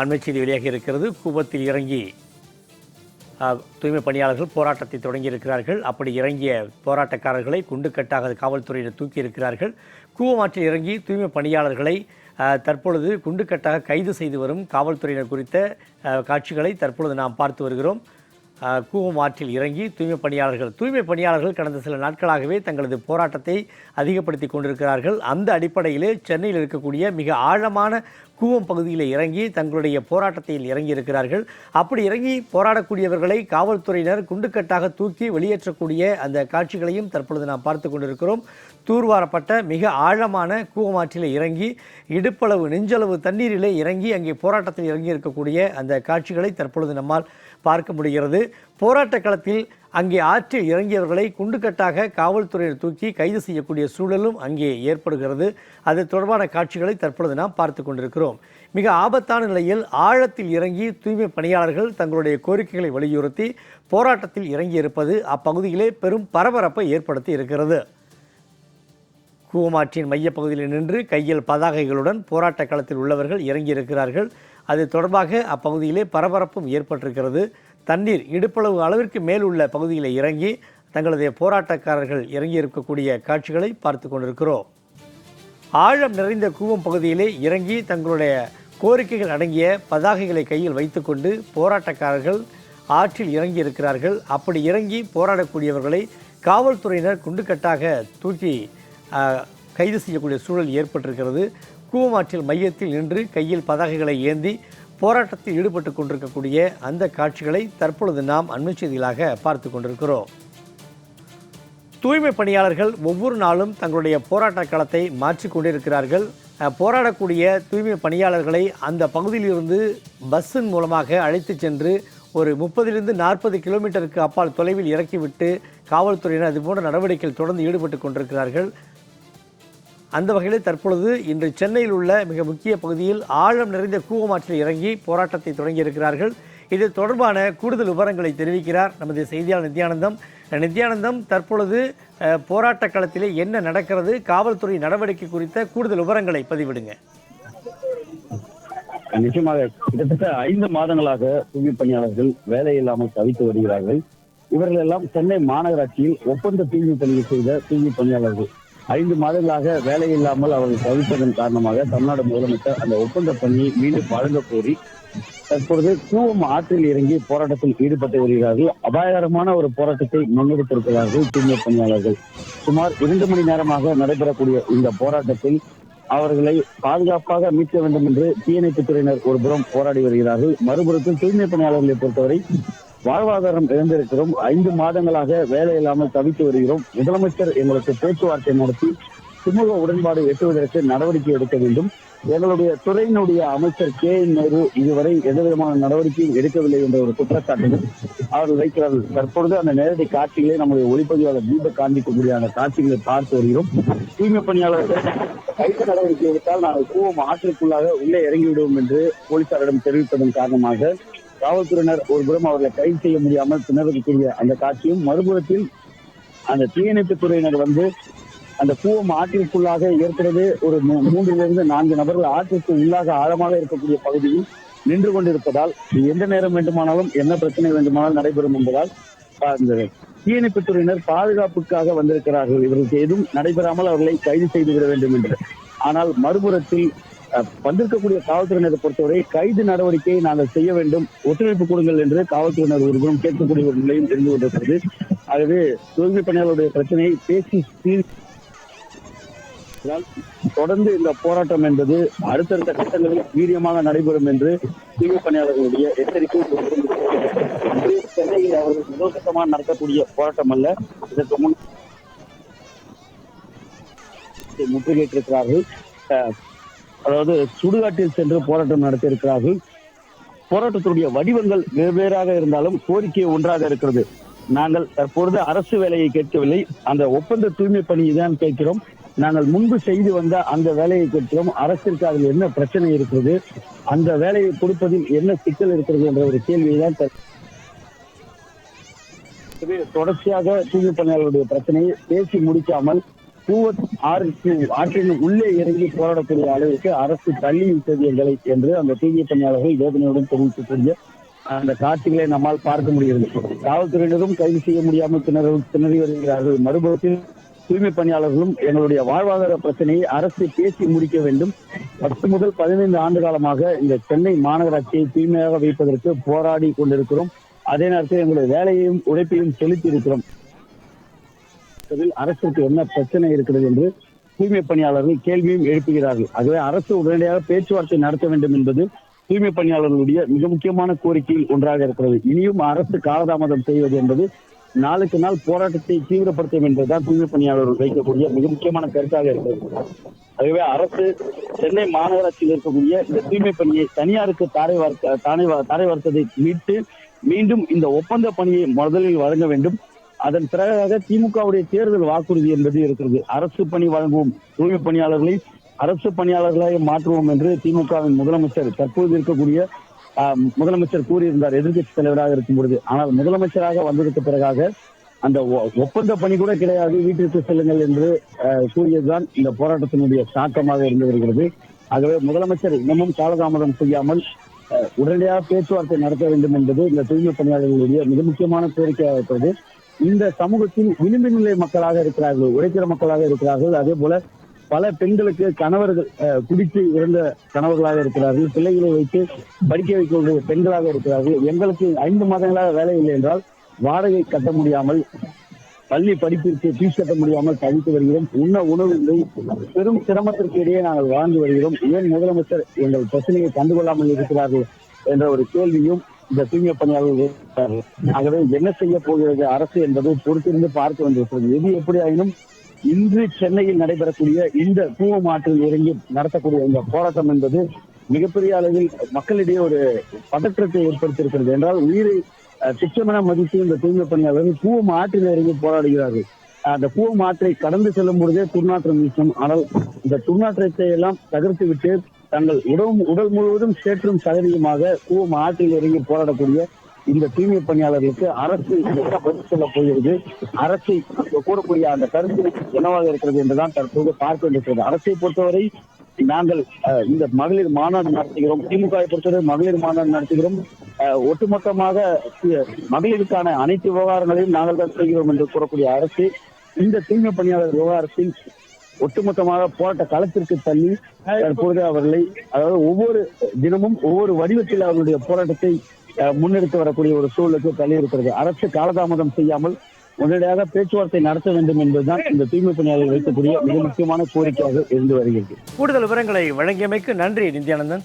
அண்மை செய்தி வெளியாக இருக்கிறது. கூவத்தில் இறங்கி தூய்மை பணியாளர்கள் போராட்டத்தை தொடங்கியிருக்கிறார்கள் அப்படி இறங்கிய போராட்டக்காரர்களை குண்டுக்கட்டாக காவல்துறையினர் தூக்கியிருக்கிறார்கள் கூவமாற்றில் இறங்கி தூய்மை பணியாளர்களை தற்பொழுது குண்டுக்கட்டாக கைது செய்து வரும் காவல்துறையினர் குறித்த காட்சிகளை தற்பொழுது நாம் பார்த்து வருகிறோம். கூவம் ஆற்றில் இறங்கி தூய்மை பணியாளர்கள் தூய்மை பணியாளர்கள் கடந்த சில நாட்களாகவே தங்களது போராட்டத்தை அதிகப்படுத்தி கொண்டிருக்கிறார்கள். அந்த அடிப்படையிலே சென்னையில் இருக்கக்கூடிய மிக ஆழமான கூவம் பகுதியில் இறங்கி தங்களுடைய போராட்டத்தில் இறங்கி இருக்கிறார்கள் அப்படி இறங்கி போராடக்கூடியவர்களை காவல்துறையினர் குண்டுக்கட்டாக தூக்கி வெளியேற்றக்கூடிய அந்த காட்சிகளையும் தற்பொழுது நாம் பார்த்து கொண்டிருக்கிறோம். தூர்வாரப்பட்ட மிக ஆழமான கூவமாற்றில் இறங்கி இடுப்பளவு நெஞ்சளவு தண்ணீரிலே இறங்கி அங்கே போராட்டத்தில் இறங்கி இருக்கக்கூடிய அந்த காட்சிகளை தற்பொழுது நம்மால் பார்க்க முடிகிறது. போராட்ட களத்தில் அங்கே ஆற்றில் இறங்கியவர்களை குண்டுக்கட்டாக காவல்துறையினர் தூக்கி கைது செய்யக்கூடிய சூழலும் அங்கே ஏற்படுகிறது. அது தொடர்பான காட்சிகளை தற்பொழுது நாம் பார்த்து கொண்டிருக்கிறோம். மிக ஆபத்தான நிலையில் ஆழத்தில் இறங்கி தூய்மை பணியாளர்கள் தங்களுடைய கோரிக்கைகளை வலியுறுத்தி போராட்டத்தில் இறங்கியிருப்பது அப்பகுதியிலே பெரும் பரபரப்பை ஏற்படுத்தி இருக்கிறது. கூவமாற்றின் மையப்பகுதியில் நின்று கையில் பதாகைகளுடன் போராட்ட களத்தில் உள்ளவர்கள் இறங்கியிருக்கிறார்கள். அது தொடர்பாக அப்பகுதியிலே பரபரப்பும் ஏற்பட்டிருக்கிறது. தண்ணீர் இடுப்பளவு அளவிற்கு மேல் உள்ள பகுதியில் இறங்கி தங்களது போராட்டக்காரர்கள் இறங்கி இருக்கக்கூடிய காட்சிகளை பார்த்து கொண்டிருக்கிறோம். ஆழம் நிறைந்த கூவம் பகுதியிலே இறங்கி தங்களுடைய கோரிக்கைகள் அடங்கிய பதாகைகளை கையில் வைத்துக்கொண்டு போராட்டக்காரர்கள் ஆற்றில் இறங்கி இருக்கிறார்கள் அப்படி இறங்கி போராடக்கூடியவர்களை காவல்துறையினர் குண்டுக்கட்டாக தூக்கி கைது செய்யக்கூடிய சூழல் ஏற்பட்டிருக்கிறது. கூவமாற்றில் மையத்தில் நின்று கையில் பதாகைகளை ஏந்தி போராட்டத்தில் ஈடுபட்டு கொண்டிருக்கக்கூடிய அந்த காட்சிகளை தற்பொழுது நாம் அண்மை செய்திகளாக பார்த்து கொண்டிருக்கிறோம். தூய்மை பணியாளர்கள் ஒவ்வொரு நாளும் தங்களுடைய போராட்ட களத்தை மாற்றிக்கொண்டிருக்கிறார்கள் போராடக்கூடிய தூய்மை பணியாளர்களை அந்த பகுதியிலிருந்து பஸ்ஸின் மூலமாக அழைத்து சென்று ஒரு முப்பதிலிருந்து நாற்பது கிலோமீட்டருக்கு அப்பால் தொலைவில் இறக்கிவிட்டு காவல்துறையினர் அதுபோன்ற நடவடிக்கையில் தொடர்ந்து ஈடுபட்டு கொண்டிருக்கிறார்கள். அந்த வகையில் தற்பொழுது இன்று சென்னையில் உள்ள மிக முக்கிய பகுதியில் ஆழம் நிறைந்த கூவமாற்றில் இறங்கி போராட்டத்தை தொடங்கியிருக்கிறார்கள். இது தொடர்பான கூடுதல் விவரங்களை தெரிவிக்கிறார் நமது செய்தியாளர் நித்யானந்தம். நித்யானந்தம் தற்பொழுது போராட்ட களத்திலே என்ன நடக்கிறது காவல்துறை நடவடிக்கை குறித்த கூடுதல் விவரங்களை பதிவிடுங்க. நிச்சயமாக கிட்டத்தட்ட ஐந்து மாதங்களாக தூய்மை பணியாளர்கள் வேலை இல்லாமல் தவித்து வருகிறார்கள். இவர்கள் எல்லாம் சென்னை மாநகராட்சியில் ஒப்பந்த தூய்மை பணியை செய்த தூய்மை பணியாளர்கள். ஐந்து மாதங்களாக வேலை இல்லாமல் அவர்கள் தவிப்பதன் காரணமாக தமிழ்நாடு முதலமைச்சர் அந்த ஒப்பந்த பணியை மீண்டும் வழங்க கோரி தற்பொழுது கூவம் ஆற்றில் இறங்கி போராட்டத்தில் ஈடுபட்டு வருகிறார்கள். அபாயகரமான ஒரு போராட்டத்தை முன்னெடுத்திருக்கிறார்கள் தூய்மை பணியாளர்கள். சுமார் இரண்டு மணி நேரமாக நடைபெறக்கூடிய இந்த போராட்டத்தில் அவர்களை பாதுகாப்பாக மீட்க வேண்டும் என்று தீயணைப்புத் துறையினர் ஒரு புறம் போராடி வருகிறார்கள். மறுபுறத்தில் தூய்மை பணியாளர்களை பொறுத்தவரை வாழ்வாதாரம் இழந்திருக்கிறோம். ஐந்து மாதங்களாக வேலை இல்லாமல் தவித்து வருகிறோம். முதலமைச்சர் எங்களுக்கு பேச்சுவார்த்தை நடத்தி சுமூக உடன்பாடு எட்டுவதற்கு நடவடிக்கை எடுக்க வேண்டும். எங்களுடைய துறையினுடைய அமைச்சர் கே என் நேரு இதுவரை எந்த விதமான நடவடிக்கையும் எடுக்கவில்லை என்ற ஒரு குற்றச்சாட்டுகள் அவர்கள் வைக்கிறார்கள். தற்பொழுது அந்த நேரடி காட்சிகளை நம்முடைய ஒளிப்பதிவாளர் தீபக் காண்பிக்கக்கூடிய அந்த காட்சிகளை பார்த்து வருகிறோம். தூய்மை பணியாளர்கள் கைது நடவடிக்கை எடுத்தால் நாங்கள் கூவம் ஆற்றிற்குள்ளாக உள்ளே இறங்கிவிடுவோம் என்று போலீசாரிடம் தெரிவித்ததன் காரணமாக காவல்துறையினர் ஒரு புறம் அவர்களை கைது செய்ய முடியாமல் திணறக்கூடிய அந்த காட்சியும் மறுபுறத்தில் அந்த தீயணைப்பு துறையினர் வந்து அந்த கூவம் ஆற்றிற்குள்ளாக ஏற்கனவே ஒரு மூ- மூன்றிலிருந்து நான்கு நபர்கள் ஆற்றிற்கு உள்ளாக ஆழமாக இருக்கக்கூடிய பகுதியில் நின்று கொண்டிருப்பதால் எந்த நேரம் வேண்டுமானாலும் என்ன பிரச்சனை வேண்டுமானாலும் நடைபெறும் என்பதால் அந்த தீயணைப்பு துறையினர் பாதுகாப்புக்காக வந்திருக்கிறார்கள். இவர்களுக்கு எதுவும் நடைபெறாமல் அவர்களை கைது செய்து விட வேண்டும் என்று. ஆனால் மறுபுறத்தில் வந்திருக்கக்கூடிய காவல்துறையினரை பொறுத்தவரை கைது நடவடிக்கையை நாங்கள் செய்ய வேண்டும். ஒத்துழைப்பு கொடுங்கள் என்று காவல்துறையினர் ஒருபுறம் கேட்கக்கூடிய ஒரு நிலையும் இருந்து கொண்டிருக்கிறது. ஆகவே தூய்மை பணியாளருடைய பிரச்சனையை பேசி தொடர்ந்து இந்த போராட்டம் என்பது அடுத்தடுத்த கட்டங்களில் வீரியமாக நடைபெறும் என்று தூய்மை பணியாளர்களுடைய எச்சரிக்கை சென்னையில் அவர்கள் முதல் நடத்தக்கூடிய போராட்டம் அல்ல. இதற்கு முன் முற்றுகையிட்டிருக்கிறார்கள். அஹ், அதாவது சுடுகாட்டில் சென்று போராட்டம் நடத்தியிருக்கிறார்கள். போராட்டத்தினுடைய வடிவங்கள் வெவ்வேறாக இருந்தாலும் கோரிக்கை ஒன்றாக இருக்கிறது. நாங்கள் தற்பொழுது அரசு வேலையை கேட்கவில்லை. அந்த ஒப்பந்த தூய்மை பணியை தான் கேட்கிறோம். நாங்கள் முன்பு செய்து வந்த அந்த வேலையை கேட்கிறோம். அரசிற்கு அதில் என்ன பிரச்சனை இருக்கிறது? அந்த வேலையை கொடுப்பதில் என்ன சிக்கல் இருக்கிறது என்ற ஒரு கேள்வியை தான் தொடர்ச்சியாக தூய்மை பணியாளர்களுடைய பிரச்சனையை பேசி முடிக்காமல் பூவத் ஆறுக்கு ஆற்றின் உள்ளே இறங்கி போராடக்கூடிய அளவிற்கு அரசு தள்ளி விட்டது எங்களை என்று அந்த தீவிர பணியாளர்கள் வேதனையுடன் தெரிவிக்கக்கூடிய அந்த காட்சிகளை நம்மால் பார்க்க முடிகிறது. காவல்துறையினரும் கைது செய்ய முடியாமல் திணற திணறி வருகிறார்கள். மறுபுறத்தில் தூய்மை பணியாளர்களும் எங்களுடைய வாழ்வாதார பிரச்சனையை அரசு பேசி முடிக்க வேண்டும். பத்து முதல் பதினைந்து ஆண்டு காலமாக இந்த சென்னை மாநகராட்சியை தூய்மையாக வைப்பதற்கு போராடி கொண்டிருக்கிறோம். அதே நேரத்தில் எங்களுடைய வேலையையும் உழைப்பையும் செலுத்தி இருக்கிறோம். அதில் அரசுக்கு என்ன பிரச்சனை இருக்கிறது என்று தூய்மை பணியாளர்கள் கேள்வியும் எழுப்புகிறார்கள். ஆகவே அரசு உடனடியாக பேச்சுவார்த்தை நடத்த வேண்டும் என்பது தூய்மை பணியாளர்களுடைய மிக முக்கியமான கோரிக்கையில் ஒன்றாக இருக்கிறது. இனியும் அரசு காலதாமதம் செய்வது என்பது நாளுக்கு நாள் போராட்டத்தை தீவிரப்படுத்தும் என்பதுதான் தூய்மை பணியாளர்கள் வைக்கக்கூடிய மிக முக்கியமான கருத்தாக இருக்கிறது. ஆகவே அரசு சென்னை மாநகராட்சியில் இருக்கக்கூடிய இந்த தூய்மை பணியை தனியாருக்கு தாரை வார்த்த தானே தாரை வார்த்ததை மீட்டு மீண்டும் இந்த ஒப்பந்த பணியை முதலில் வழங்க வேண்டும். அதன் பிறகாக திமுகவுடைய தேர்தல் வாக்குறுதி என்பது இருக்கிறது. அரசு பணி வழங்குவோம் தூய்மை பணியாளர்களை அரசு பணியாளர்களாக மாற்றுவோம் என்று திமுகவின் முதலமைச்சர் தற்போது இருக்கக்கூடிய முதலமைச்சர் கூறியிருந்தார். எதிர்க்கட்சி தலைவராக இருக்கும் பொழுது. ஆனால் முதலமைச்சராக வந்ததற்கு பிறகாக அந்த ஒ- ஒப்பந்த பணி கூட கிடையாது. வீட்டிற்கு செல்லுங்கள் என்று கூறியதுதான் இந்த போராட்டத்தினுடைய தாக்கமாக இருந்து வருகிறது. ஆகவே முதலமைச்சர் இன்னமும் காலதாமதம் செய்யாமல் உடனடியாக பேச்சுவார்த்தை நடத்த வேண்டும் என்பது இந்த தூய்மை பணியாளர்களுடைய மிக முக்கியமான கோரிக்கையாக இருக்கிறது. இந்த சமூகத்தில் விளிம்பு நிலை மக்களாக இருக்கிறார்கள் உழைக்கிற மக்களாக இருக்கிறார்கள். அதே போல பல பெண்களுக்கு கணவர்கள் குடித்து இறந்த கணவர்களாக இருக்கிறார்கள். பிள்ளைகளை வைத்து படிக்க வைக்கக்கூடிய பெண்களாக இருக்கிறார்கள். எங்களுக்கு ஐந்து மாதங்களாக வேலை இல்லை என்றால் வாடகை கட்ட முடியாமல் பள்ளி படிப்பிற்கு ஃபீஸ் கட்ட முடியாமல் தவித்து வருகிறோம். உண்ண உணவு இல்லை. பெரும் சிரமத்திற்கு இடையே நாங்கள் வாழ்ந்து வருகிறோம். ஏன் முதலமைச்சர் எங்கள் பிரச்சனையை கண்டுகொள்ளாமல் இருக்கிறார்கள் என்ற ஒரு கேள்வியும் இந்த தூய்மை பணியாளர்கள் ஆகவே என்ன செய்ய போகிறது? அரசு என்பதை பொறுத்திருந்து பார்க்க வேண்டியிருக்கிறது எது எப்படி ஆயினும் இன்று சென்னையில் நடைபெறக்கூடிய இந்த கூவம் ஆற்றில் இறங்கி நடத்தக்கூடிய இந்த போராட்டம் என்பது மிகப்பெரிய அளவில் மக்களிடையே ஒரு பதற்றத்தை ஏற்படுத்தியிருக்கிறது. என்றால் உயிரை திட்டமென மதித்து இந்த தூய்மை பணியாளர்கள் கூவம் ஆற்றில் இறங்கி போராடுகிறார்கள். அந்த கூவம் ஆற்றை கடந்து செல்லும் பொழுதே துர்நாற்றம் வீசும். ஆனால் இந்த துர்நாற்றத்தை எல்லாம் தகர்த்து விட்டு தங்கள் உடல் உடல் முழுவதும் சேற்றும் சகதியுமாக கூவம் ஆற்றில் இறங்கி போராடக்கூடிய இந்த தூய்மை பணியாளர்களுக்கு அரசு பதில் சொல்ல போகிறது? அரசை கூறக்கூடிய அந்த கருத்து என்னவாக இருக்கிறது என்றுதான் தற்போது பார்க்க வேண்டியிருக்கிறது. அரசை பொறுத்தவரை நாங்கள் அஹ், இந்த மகளிர் மாநாடு நடத்துகிறோம். திமுக பொறுத்தவரை மகளிர் மாநாடு நடத்துகிறோம். அஹ், ஒட்டுமொத்தமாக மகளிருக்கான அனைத்து விவகாரங்களையும் நாங்கள் தான் செய்கிறோம் என்று கூறக்கூடிய அரசு இந்த தூய்மை பணியாளர் விவகாரத்தில் ஒட்டுமொத்தமாக போராட்ட களத்திற்கு தள்ளி தற்போது அவர்களை அதாவது ஒவ்வொரு தினமும் ஒவ்வொரு வடிவத்தில் அவர்களுடைய போராட்டத்தை அஹ், முன்னெடுத்து வரக்கூடிய ஒரு சூழலுக்கு தள்ளி இருக்கிறது அரசு காலதாமதம் செய்யாமல் உடனடியாக பேச்சுவார்த்தை நடத்த வேண்டும் என்பதுதான் இந்த தூய்மை பணியாளர்கள் வைக்கக்கூடிய மிக முக்கியமான கோரிக்கையாக இருந்து வருகிறது. கூடுதல் விவரங்களை வழங்கியமைக்கு நன்றி நித்யானந்தன்.